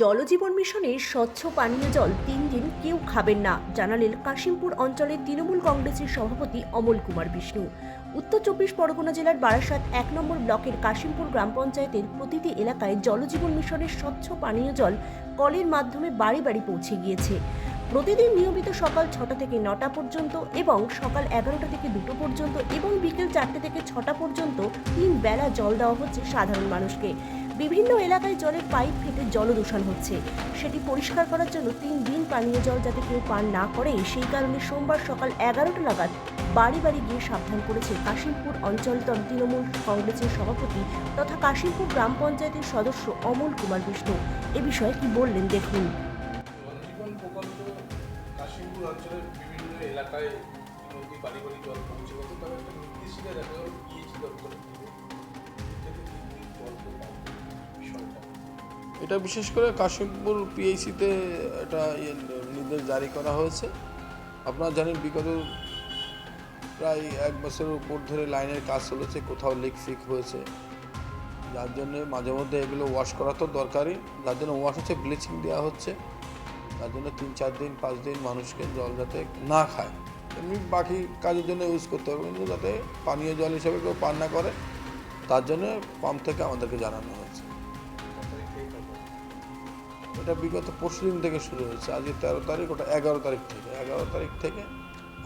জলজীবন মিশনের স্বচ্ছ পানীয় জল তিন দিন কেউ খাবেন না, জানালেন কাশিমপুর অঞ্চলের তৃণমূল কংগ্রেসের সভাপতি অমল কুমার বিষ্ণু। উত্তর চব্বিশ পরগনা জেলার বারাসাত এক নম্বর ব্লকের কাশিমপুর গ্রাম পঞ্চায়েতের প্রতিটি এলাকায় জলজীবন মিশনের স্বচ্ছ পানীয় জল কলের মাধ্যমে বাড়ি বাড়ি পৌঁছে গিয়েছে। প্রতিদিন নিয়মিত সকাল ছটা থেকে নটা পর্যন্ত এবং সকাল এগারোটা থেকে দুটো পর্যন্ত এবং বিকেল চারটে থেকে ছটা পর্যন্ত তিন বেলা জল দেওয়া হচ্ছে সাধারণ মানুষকে। বিভিন্ন এলাকায় জলের পাইপ ফেটে জল দূষণ হচ্ছে। সেটি পরিষ্কার করার জন্য তিন দিন পানীয় জল যাতে কেউ পান না করে, সেই কারণে সোমবার সকাল এগারোটা নাগাদ বাড়ি বাড়ি গিয়ে সাবধান করেছে কাশিমপুর অঞ্চল তৃণমূল কংগ্রেসের সভাপতি তথা কাশিমপুর গ্রাম পঞ্চায়েতের সদস্য অমল কুমার বিষ্ণু। এ বিষয়ে কি বললেন দেখুন। কাশিমপুর অঞ্চলের বিভিন্ন এলাকায় ইতিমধ্যে বাড়ি বাড়ি জল পৌঁছে গেছে। তবে একটা নির্দেশিকা দেখা গেল এটা বিশেষ করে কাশিমপুর পিএইসিতে একটা ইয়ে নির্দেশ জারি করা হয়েছে। আপনারা জানেন বিগত প্রায় এক বছরের উপর ধরে লাইনের কাজ চলেছে, কোথাও লিক ফিক হয়েছে। যার জন্য মাঝে মধ্যে এগুলো ওয়াশ করা তো দরকারই, যার জন্য ওয়াশ হচ্ছে, ব্লিচিং দেওয়া হচ্ছে। তার জন্য তিন চার দিন, পাঁচ দিন মানুষকে জল যাতে না খায়। এমনি বাকি কাজের জন্য ইউজ করতে হবে, কিন্তু যাতে পানীয় জল হিসেবে কেউ পান না করে, তার জন্য পাম্প থেকে আমাদেরকে জানানো হয়েছে। এটা বিগত পরশু দিন থেকে শুরু হয়েছে। আজকে তেরো তারিখ ওটা এগারো তারিখ থেকে। এগারো তারিখ থেকে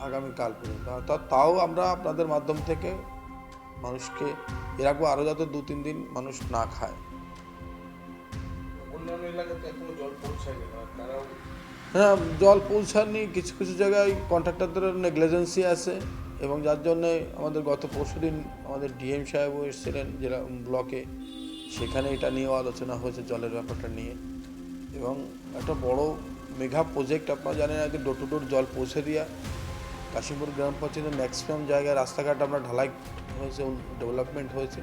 আগামীকাল পর্যন্ত। অর্থাৎ তাও আমরা আপনাদের মাধ্যম থেকে মানুষকে এ রাখব আরও যাতে দু তিন দিন মানুষ না খায়। অন্যান্য এলাকাতে এখনও জল পৌঁছায়নি তারাও হ্যাঁ জল পৌঁছাননি কিছু কিছু জায়গায় কন্ট্রাক্টরদের নেগলিজেন্সি আছে এবং যার জন্যে আমাদের গত পরশু দিন আমাদের ডিএম সাহেবও এসেছিলেন জেলা ব্লকে। সেখানে এটা নিয়েও আলোচনা হয়েছে জলের ব্যাপারটা নিয়ে। এবং একটা বড় মেঘা প্রজেক্ট আপনারা জানেন, আগে ডোর টু ডোর জল পৌঁছে দেওয়া কাশিমপুর গ্রাম পঞ্চায়েতের ম্যাক্সিমাম জায়গায় রাস্তাঘাট আমরা ঢালাই হয়েছে ডেভেলপমেন্ট হয়েছে।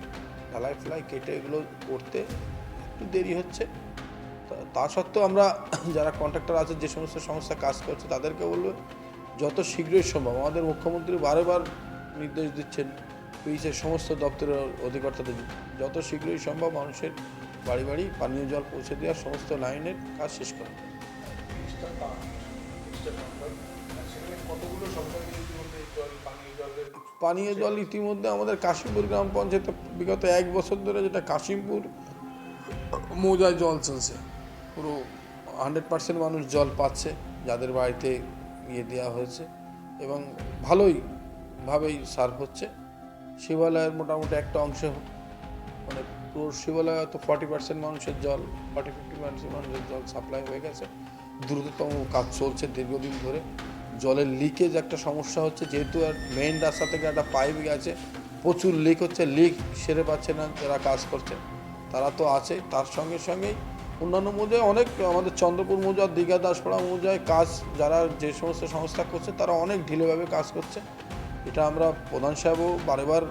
ঢালাই ফ্লাই কেটে এগুলো করতে একটু দেরি হচ্ছে। তা- সত্ত্বেও আমরা যারা কন্ট্রাক্টর আছে, যে সমস্ত সংস্থা কাজ করছে, তাদেরকে বলব, যত শীঘ্রই সম্ভব। আমাদের মুখ্যমন্ত্রী বারে বার নির্দেশ দিচ্ছেন পিএইচের সমস্ত দপ্তরের অধিকর্তাদের যত শীঘ্রই সম্ভব মানুষের বাড়ি বাড়ি পানীয় জল পৌঁছে দেওয়ার সমস্ত লাইনের কাজ শেষ করা পানীয় জল ইতিমধ্যে আমাদের কাশিমপুর গ্রাম পঞ্চায়েতে বিগত এক বছর ধরে যেটা কাশিমপুর মৌজায় জল চলছে। পুরো হান্ড্রেড পার্সেন্ট মানুষ জল পাচ্ছে, যাদের বাড়িতে ইয়ে দেওয়া হয়েছে এবং ভালোই ভাবেই সার্ভ হচ্ছে। শিবালয়ের মোটামুটি একটা অংশে মানে পুরো শিবালয় তো ফর্টি পার্সেন্ট মানুষের জল ফর্টি ফিফটি পার্সেন্ট মানুষের জল সাপ্লাই হয়ে গেছে। দ্রুততম কাজ চলছে দীর্ঘদিন ধরে। জলের লিকেজ একটা সমস্যা হচ্ছে, যেহেতু আর মেইন রাস্তা থেকে একটা পাইপ গেছে, প্রচুর লিক হচ্ছে লিক সেরে পাচ্ছে না যারা কাজ করছে। তারা তো আছে, তার সঙ্গে সঙ্গেই অন্যান্য মৌজায় অনেক, আমাদের চন্দ্রপুর মৌজা, দীঘা, দাসপাড়া মৌজায় কাজ, যারা যে সমস্ত সংস্থা করছে, তারা অনেক ঢিলেভাবে কাজ করছে। এটা আমরা প্রধান সাহেবও বারেবার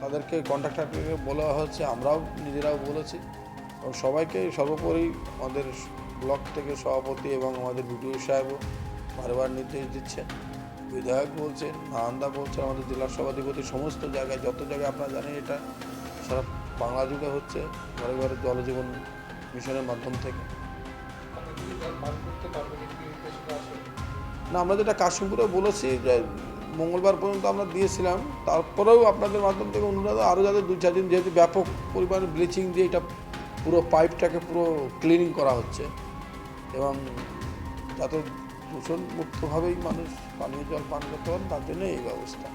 তাদেরকে কন্ট্রাক্টরকে বলা হচ্ছে আমরাও নিজেরাও বলেছি। এবং সবাইকে সর্বোপরি আমাদের ব্লক থেকে সভাপতি এবং আমাদের বিডিও সাহেবও বারবার নির্দেশ দিচ্ছে বিধায়ক বলছেন নাহান্দা বলছেন আমাদের জেলার সভাধিপতি সমস্ত জায়গায় যত জায়গায় আপনারা জানেন এটা সারা বাংলা যুগে হচ্ছে ঘরে ঘরে জলজীবন মিশনের মাধ্যম থেকে। না আমরা যেটা কাশিমপুরে বলেছি যে মঙ্গলবার পর্যন্ত আমরা দিয়েছিলাম। তারপরেও আপনাদের মাধ্যম থেকে অনুরোধ আরও যাদের দু চার দিন যেহেতু ব্যাপক পরিমাণে ব্লিচিং দিয়ে এটা পুরো পাইপটাকে পুরো ক্লিনিং করা হচ্ছে এবং যাতে দূষণমুক্তভাবেই মানুষ পানীয় জল পান করতে পারেন, তার জন্যই এই ব্যবস্থা।